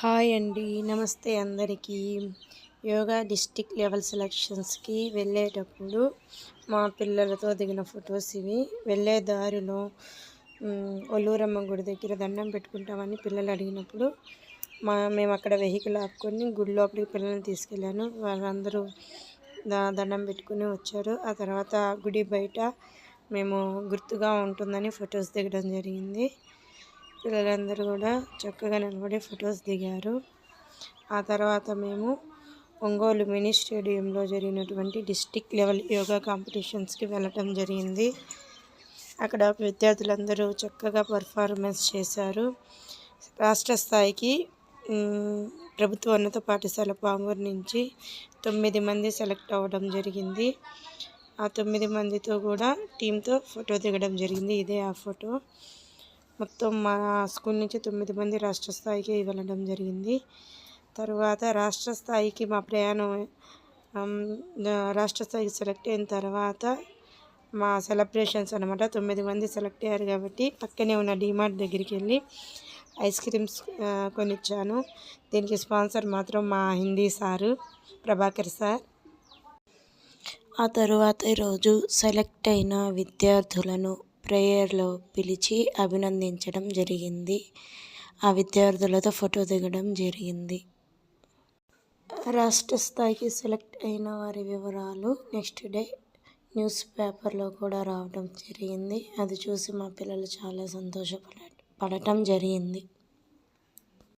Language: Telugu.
హాయ్ అండి. నమస్తే అందరికీ. యోగా డిస్టిక్ లెవెల్ సెలక్షన్స్కి వెళ్ళేటప్పుడు మా పిల్లలతో దిగిన ఫొటోస్ ఇవి. వెళ్ళే దారిలో ఒల్లూరమ్మ గుడి దగ్గర దండం పెట్టుకుంటామని పిల్లలు అడిగినప్పుడు మా మేము అక్కడ వెహికల్ ఆపుకొని గుడి లోపలికి పిల్లల్ని తీసుకెళ్ళాను. వాళ్ళందరూ దండం పెట్టుకుని వచ్చారు. ఆ తర్వాత గుడి బయట మేము గుర్తుగా ఉంటుందని ఫొటోస్ దిగడం జరిగింది. పిల్లలందరూ కూడా చక్కగా నిలబడి ఫొటోస్ దిగారు. ఆ తర్వాత మేము ఒంగోలు మినీ స్టేడియంలో జరిగినటువంటి డిస్టిక్ లెవెల్ యోగా కాంపిటీషన్స్కి వెళ్ళటం జరిగింది. అక్కడ విద్యార్థులందరూ చక్కగా పర్ఫార్మెన్స్ చేశారు. రాష్ట్ర స్థాయికి ప్రభుత్వ ఉన్నత పాఠశాల పాంగూరు నుంచి తొమ్మిది మంది సెలెక్ట్ అవ్వడం జరిగింది. ఆ తొమ్మిది మందితో కూడా టీంతో ఫోటో దిగడం జరిగింది. ఇదే ఆ ఫోటో. మొత్తం మా స్కూల్ నుంచి తొమ్మిది మంది రాష్ట్ర స్థాయికి వెళ్ళడం జరిగింది. తర్వాత రాష్ట్ర స్థాయికి మా ప్రయాణం రాష్ట్ర స్థాయికి సెలెక్ట్ అయిన తర్వాత మా సెలబ్రేషన్స్ అనమాట తొమ్మిది మంది సెలెక్ట్ అయ్యారు కాబట్టి పక్కనే ఉన్న డీమార్ట్ దగ్గరికి వెళ్ళి ఐస్ క్రీమ్స్ కొనిచ్చాను. దీనికి స్పాన్సర్ మాత్రం మా హిందీ సారు ప్రభాకర్ సార్. ఆ తరువాత ఈరోజు సెలెక్ట్ అయిన విద్యార్థులను ప్రేయర్లో పిలిచి అభినందించడం జరిగింది. ఆ విద్యార్థులతో ఫోటో దిగడం జరిగింది. రాష్ట్ర స్థాయికి సెలెక్ట్ అయిన వారి వివరాలు నెక్స్ట్ డే న్యూస్ పేపర్లో కూడా రావడం జరిగింది. అది చూసి మా పిల్లలు చాలా సంతోషపడ పడటం జరిగింది.